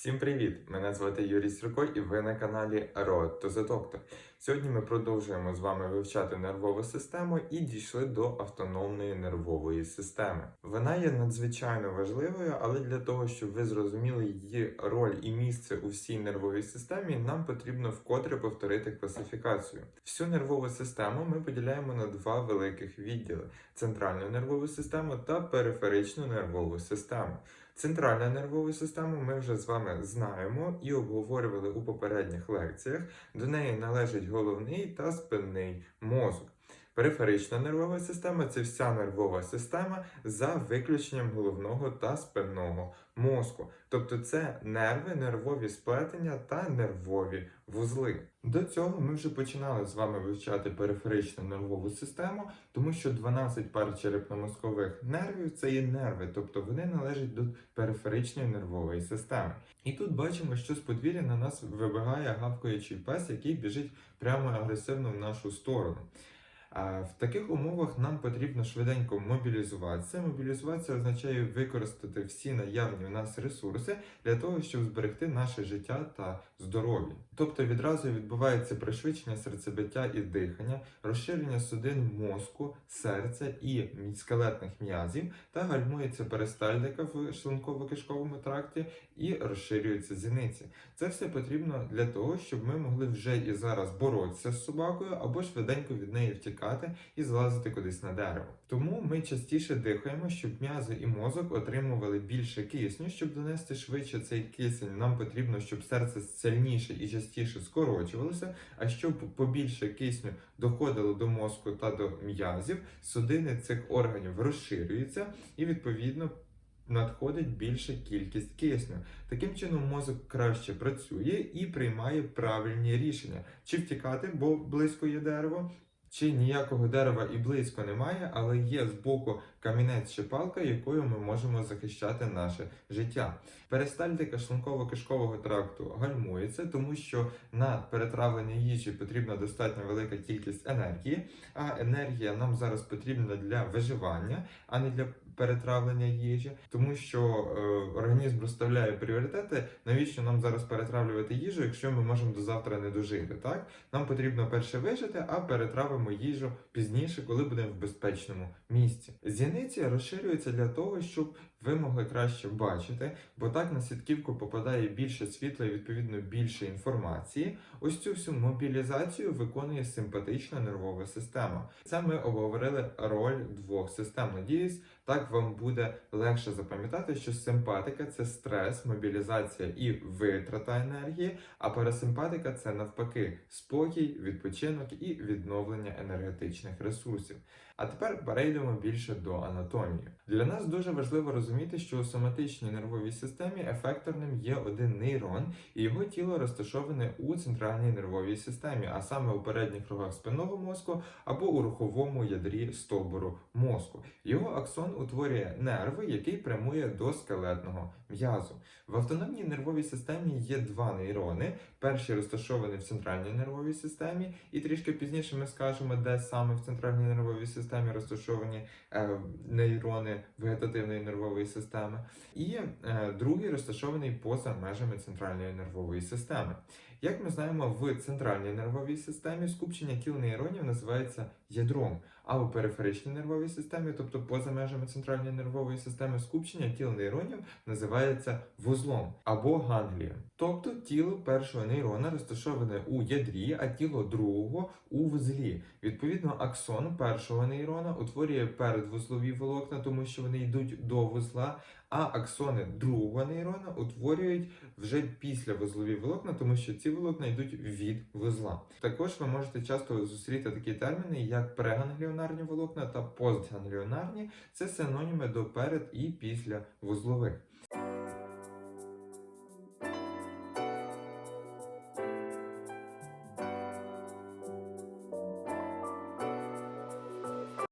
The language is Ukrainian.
Всім привіт! Мене звати Юрій Сірко і ви на каналі Road to the Doctor. Сьогодні ми продовжуємо з вами вивчати нервову систему і дійшли до автономної нервової системи. Вона є надзвичайно важливою, але для того, щоб ви зрозуміли її роль і місце у всій нервовій системі, нам потрібно вкотре повторити класифікацію. Всю нервову систему ми поділяємо на два великих відділи: центральну нервову систему та периферичну нервову систему. Центральну нервову систему ми вже з вами знаємо і обговорювали у попередніх лекціях. До неї належить головний та спинний мозок. Периферична нервова система це вся нервова система за виключенням головного та спинного мозку. Тобто це нерви, нервові сплетення та нервові вузли. До цього ми вже починали з вами вивчати периферичну нервову систему, тому що 12 пар черепно-мозкових нервів це є нерви, тобто вони належать до периферичної нервової системи. І тут бачимо, що з подвір'я на нас вибігає гавкаючий пес, який біжить прямо агресивно в нашу сторону. В таких умовах нам потрібно швиденько мобілізуватися. Мобілізуватися означає використати всі наявні у нас ресурси для того, щоб зберегти наше життя та здоров'я. Тобто відразу відбувається пришвидшення серцебиття і дихання, розширення судин мозку, серця і скелетних м'язів, та гальмується перистальтика в шлунково-кишковому тракті і розширюються зіниці. Це все потрібно для того, щоб ми могли вже і зараз боротися з собакою або швиденько від неї втікати і злазити кудись на дерево. Тому ми частіше дихаємо, щоб м'язи і мозок отримували більше кисню. Щоб донести швидше цей кисень, нам потрібно, щоб серце сильніше і частіше скорочувалося. А щоб побільше кисню доходило до мозку та до м'язів, судини цих органів розширюються і відповідно. Надходить більша кількість кисню. Таким чином мозок краще працює і приймає правильні рішення: чи втікати, бо близько є дерево, чи ніякого дерева і близько немає, але є збоку камінець чи палка, якою ми можемо захищати наше життя. Перистальтика шлунково-кишкового тракту гальмується, тому що на перетравлення їжі потрібна достатньо велика кількість енергії, а енергія нам зараз потрібна для виживання, а не для перетравлення їжі, тому що е, організм розставляє пріоритети, навіщо нам зараз перетравлювати їжу, якщо ми можемо до завтра не дожити. Так нам потрібно перше вижити, а перетравимо їжу пізніше, коли будемо в безпечному місці. Зіниці розширюються для того, щоб ви могли краще бачити, бо так на сітківку попадає більше світла і відповідно більше інформації. Ось цю всю мобілізацію виконує симпатична нервова система. Це ми обговорили роль двох систем. Надіюсь, так вам буде легше запам'ятати, що симпатика це стрес, мобілізація і витрата енергії, а парасимпатика це навпаки спокій, відпочинок і відновлення енергетичних ресурсів. А тепер перейдемо більше до анатомії. Для нас дуже важливо розуміти, що у соматичній нервовій системі ефекторним є один нейрон, і його тіло розташоване у центральній нервовій системі, а саме у передніх рогах спинного мозку або у руховому ядрі стовбуру мозку. Його аксон утворює нерви, який прямує до скелетного м'язу. В автономній нервовій системі є два нейрони. Перший розташований в центральній нервовій системі, і трішки пізніше ми скажемо, де саме в центральній нервовій системі розташовані е, нейрони вегетативної нервової системи. І е, другий розташований поза межами центральної нервової системи. Як ми знаємо, в центральній нервовій системі скупчення кіл нейронів називається ядром, а у периферичній нервовій системі, тобто поза межами центральної нервової системи, скупчення тіл нейронів називається вузлом або ганглієм. Тобто тіло першого нейрона розташоване у ядрі, а тіло другого у вузлі. Відповідно, аксон першого нейрона утворює передвузлові волокна, тому що вони йдуть до вузла. А аксони другого нейрона утворюють вже після вузлові волокна, тому що ці волокна йдуть від вузла. Також ви можете часто зустріти такі терміни, як прегангліонарні волокна та постгангліонарні. Це синоніми до перед і після вузлових.